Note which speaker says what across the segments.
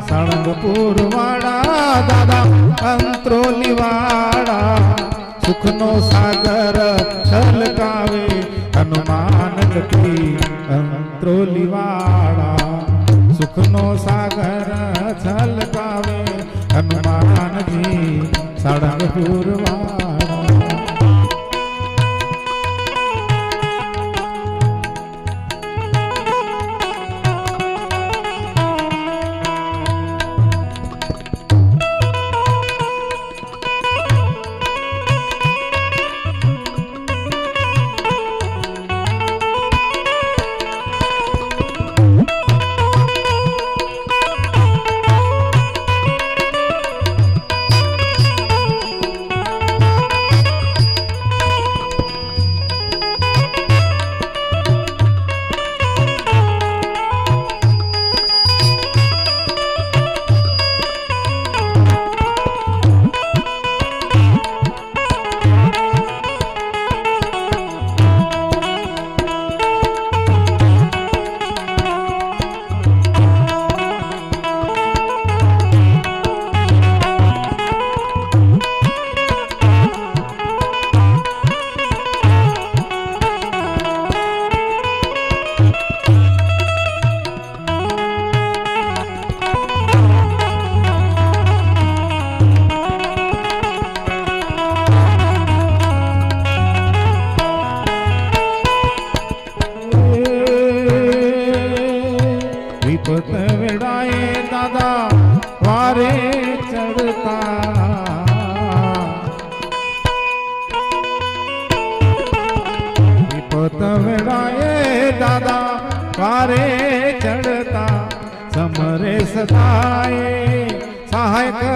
Speaker 1: સળંગપુર વાળા દાદા અંત્રોલી વાળા સુખનો સાગર છલકાવે હનુમાન ગતિ અંત્રોલી વાળા સુખનો સાગર છલકાવે હનુમાનજી સળંગપુર વાળા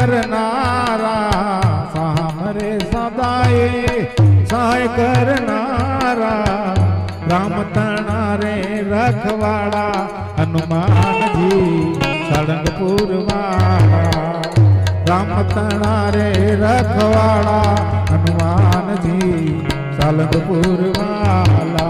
Speaker 1: કરનારા સામરે સદાએ સહાય કરનારા રામ તણારે રખવાડા, હનુમાનજી સળંગપુર વાળા રામ તણારે રખવાડા, હનુમાનજી સળંગપુર વાલા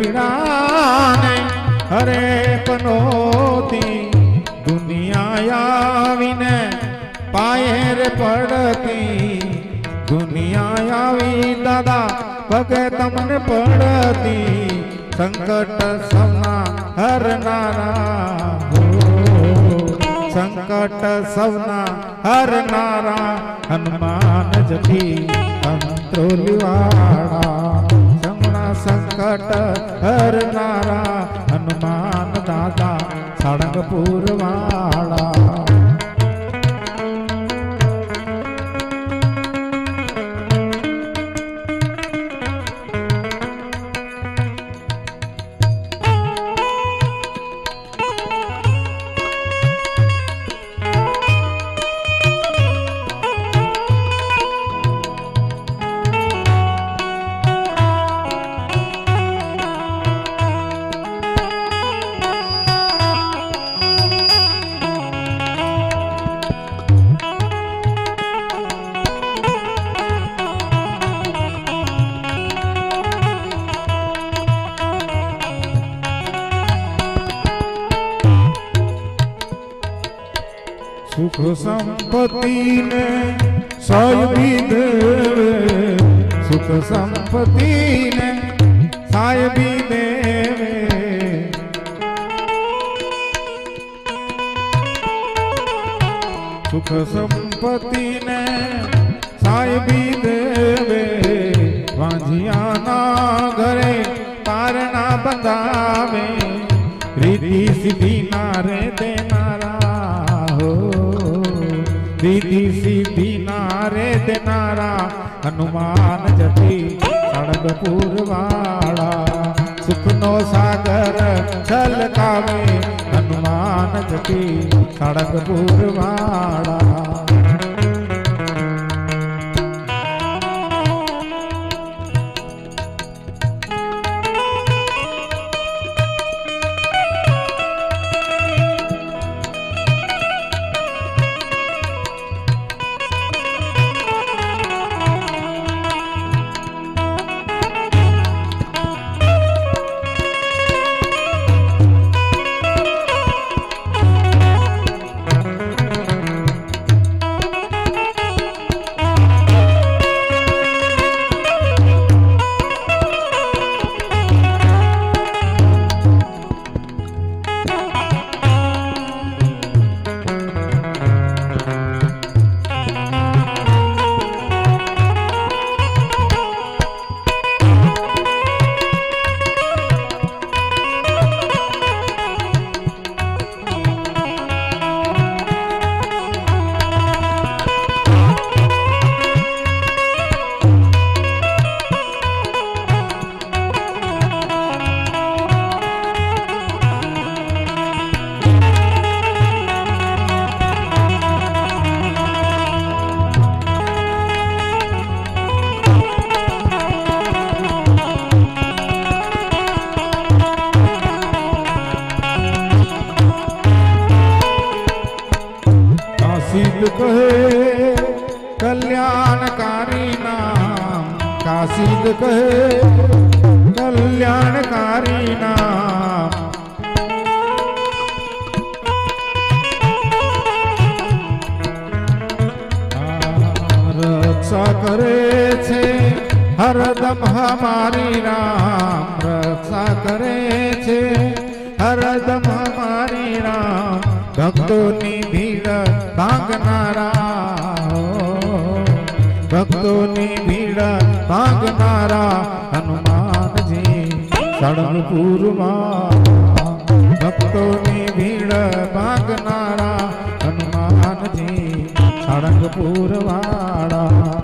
Speaker 1: પીડાને હરે પનોતી દુનિયા આવીને પાયે રે પડતી દુનિયા આવી દાદા પગે તમને પડતી સંકટ સૌના હરનારા હો સંકટ સૌના હરનારા હનુમાન જતી અંત્રોલીવાળા સંગના સંકટ હરનારા હનુમાન દાદા સાળંગપુર વાળા. सुख संपत्ति ने साई सुख संपत्ति ने साई सुख संपत्ति ने साई देवे। बाजिया ना घरे तारना बतावे रीति सिद्धि नारे दे नारा हो। સીધી ના રે દેનારા હનુમાન જતી સડગપુર વાળા સુખનો સાગર છલકાવે હનુમાન જતી સડગપુર વાળા કાશીદ કહે, કલ્યાણકારી નામ કાશીદ કહે, કલ્યાણકારી નામ. રક્ષા કરે છે, હરદમ હમારી રામ રક્ષા કરે છે, હરદમ હમારી રામ ભક્તોની ભીડ ભાગનારા. ભક્તોની ભીડ ભાગનારા હનુમાનજી સળંગપુરમાં ભક્તોની ભીડ ભાગનારા હનુમાનજી સળંગપુર વાળા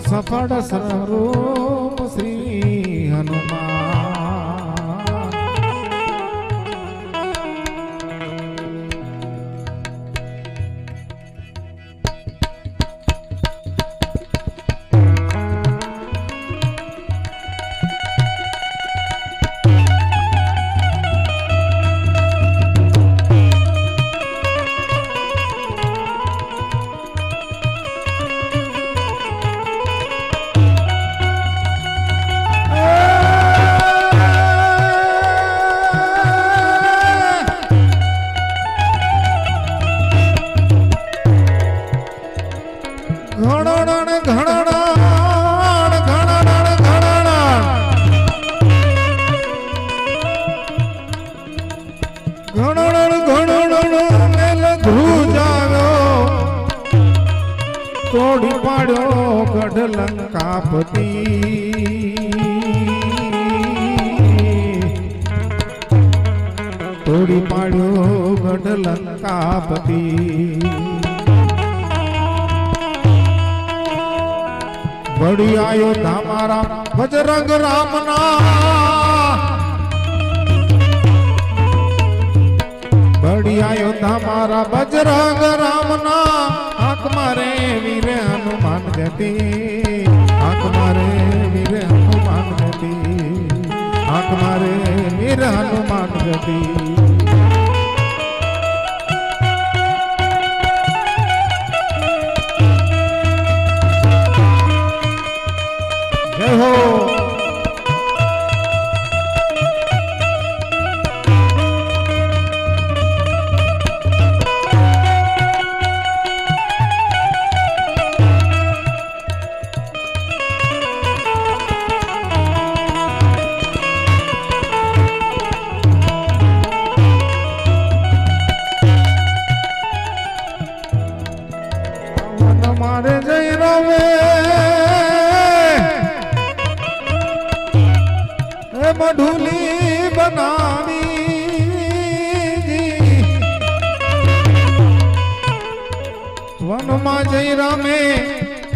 Speaker 1: સફળ સ્વરૂપ શ્રી હનુમાન વળી આયો ધામારા બજરંગ રામના બળી આયો ધામારા બજરંગ રામના આંખ મારે વીરે હનુમાન જતી આંખ મારે વીરે હનુમાન જતી આંખ મારે વીર હનુમાન જતી જય હો રામે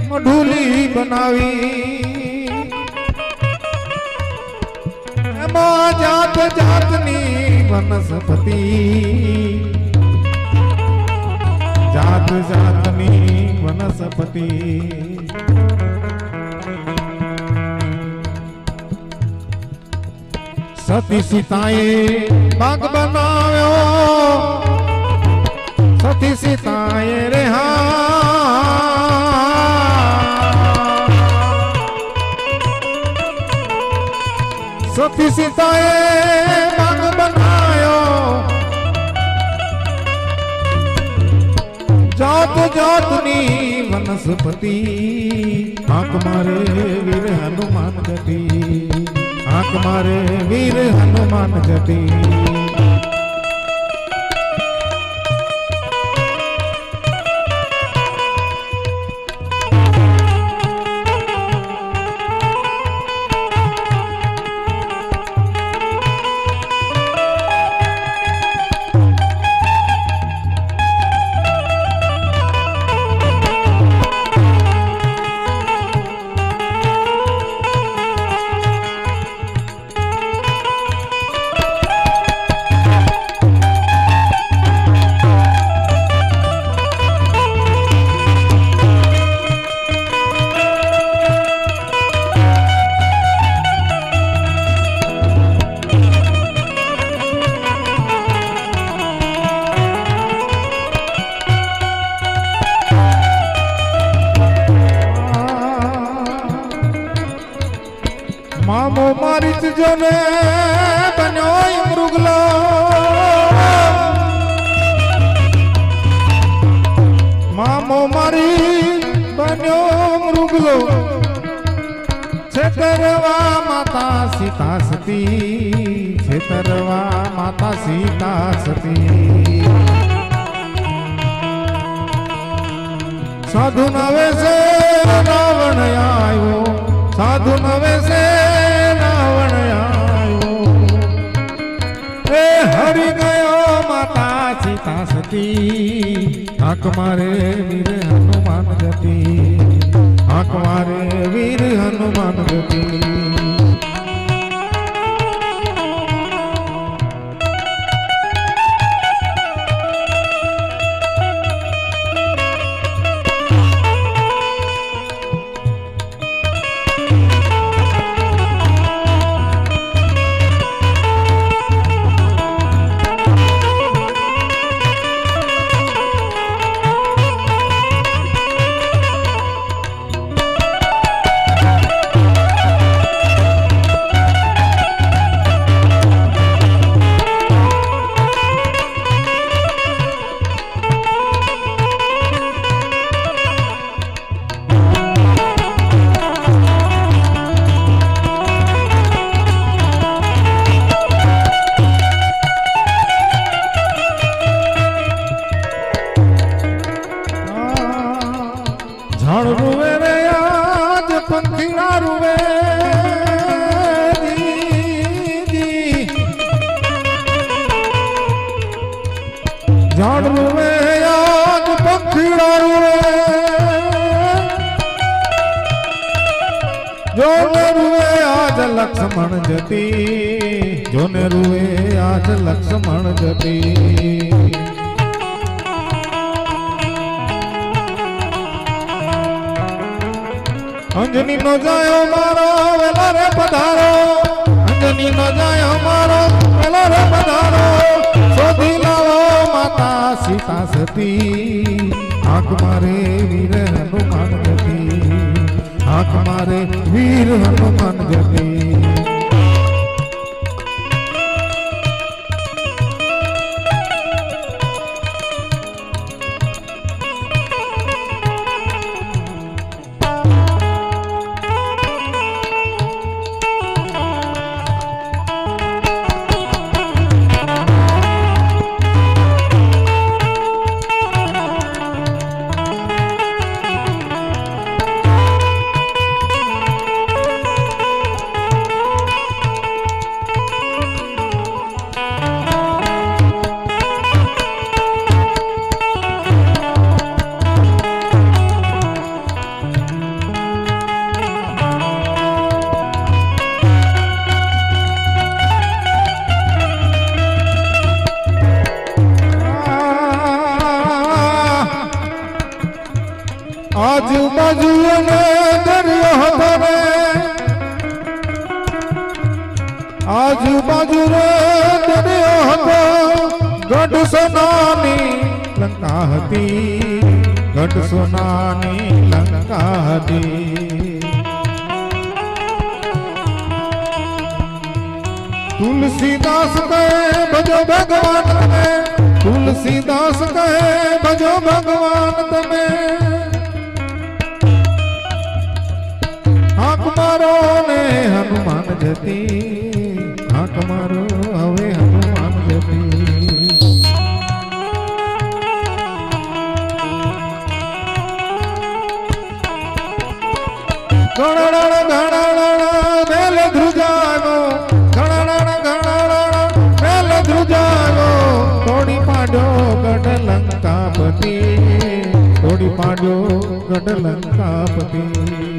Speaker 1: મઢુલી બનાવી એમાં જાત જાતની વનસ્પતિ જાત જાતની વનસ્પતિ સતી સીતાએ બાગ બનાવ્યો સતી સીતાએ રે સતી સીતાએ બાગ બનાવ્યો જાત જાતની વનસ્પતિ આંખ મારે વીર હનુમાન જતી આંખ મારે વીર હનુમાન જતી જ જોને બન્યો મૃગલો. મામો મારી બન્યો મૃગલો. છેતરવા માતા સીતા સતી છેતરવા માતા સીતા સતી. સાધુ નવે છે સતી આંખ મારે વીર હનુમાન જતી આંખ મારે વીર હનુમાન જતી. લક્ષ્મણ જતી, જોને રૂએ આજ લક્ષ્મણ જતી. અંજની નો જાયો મારો વેલા રે પધારો. અંજની નો જાયો મારો વેલા રે પધારો. શોધી લાવો માતા સીતા સતી. આંખ મારે વીર હનુમાન આંખ મારે વીર હનુમાન જતી આજુબાજુ અને દરિયો હતો રે આજુબાજુ રે દરિયો હતો. ગઢ સોનાની લંકા હતી. ગઢ સોનાની લંકા હતી. તુલસીદાસ કહે, ભજો ભગવાન તમે. તુલસીદાસ કહે, ભજો ભગવાન તમે. મારો ને હનુમાન જતી. હાક મારો, હવે હનુમાન જતી. ગણણ ગણણ, મેલ ધ્રુજાનો. ગણણ ગણણ, મેલ ધ્રુજાનો. તોડી પાડ્યો ગઢ લંકાપતિ. તોડી પાડ્યો ગઢ લંકાપતિ.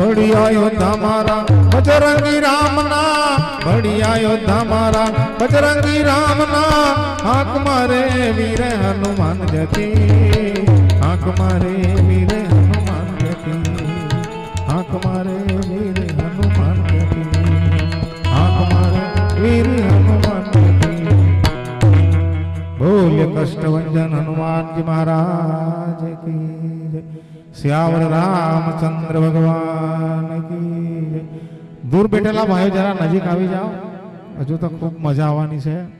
Speaker 1: બળી અયોધ્યા મારા બજરંગી રામના બળી અયોધ્યા મારા બજરંગી રામના હાક મારે વીર હનુમાન જતી હાક મારે વીર હનુમાન જતી હાક મારે વીર હનુમાન જતી હાક મારે વીર હનુમાન જતી બોલ્ય કષ્ટભંજન હનુમાનજી મહારાજ કી જય શ્યાવર રામચંદ્ર ભગવાન દૂર બેઠેલા ભાઈઓ જરા નજીક આવી જાઓ. હજુ તો ખૂબ મજા આવવાની છે.